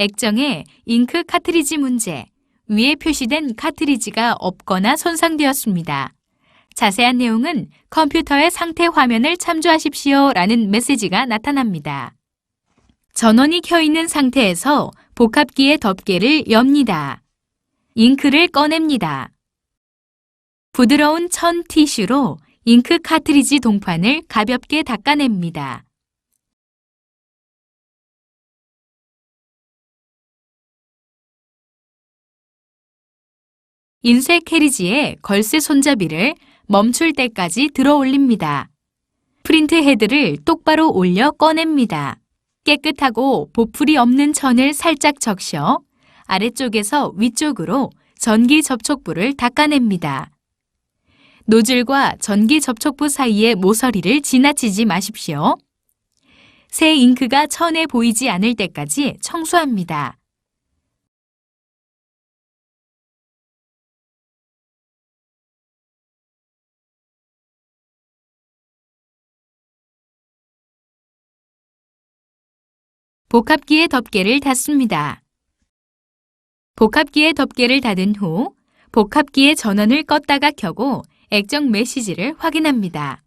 액정의 잉크 카트리지 문제. 위에 표시된 카트리지가 없거나 손상되었습니다. 자세한 내용은 컴퓨터의 상태 화면을 참조하십시오 라는 메시지가 나타납니다. 전원이 켜 있는 상태에서 복합기의 덮개를 엽니다. 잉크를 꺼냅니다. 부드러운 천 티슈로 잉크 카트리지 동판을 가볍게 닦아냅니다. 인쇄 캐리지에 걸쇠 손잡이를 멈출 때까지 들어 올립니다. 프린트 헤드를 똑바로 올려 꺼냅니다. 깨끗하고 보풀이 없는 천을 살짝 적셔 아래쪽에서 위쪽으로 전기 접촉부를 닦아냅니다. 노즐과 전기 접촉부 사이의 모서리를 지나치지 마십시오. 새 잉크가 천에 보이지 않을 때까지 청소합니다. 복합기의 덮개를 닫습니다. 복합기의 덮개를 닫은 후 복합기의 전원을 껐다가 켜고 액정 메시지를 확인합니다.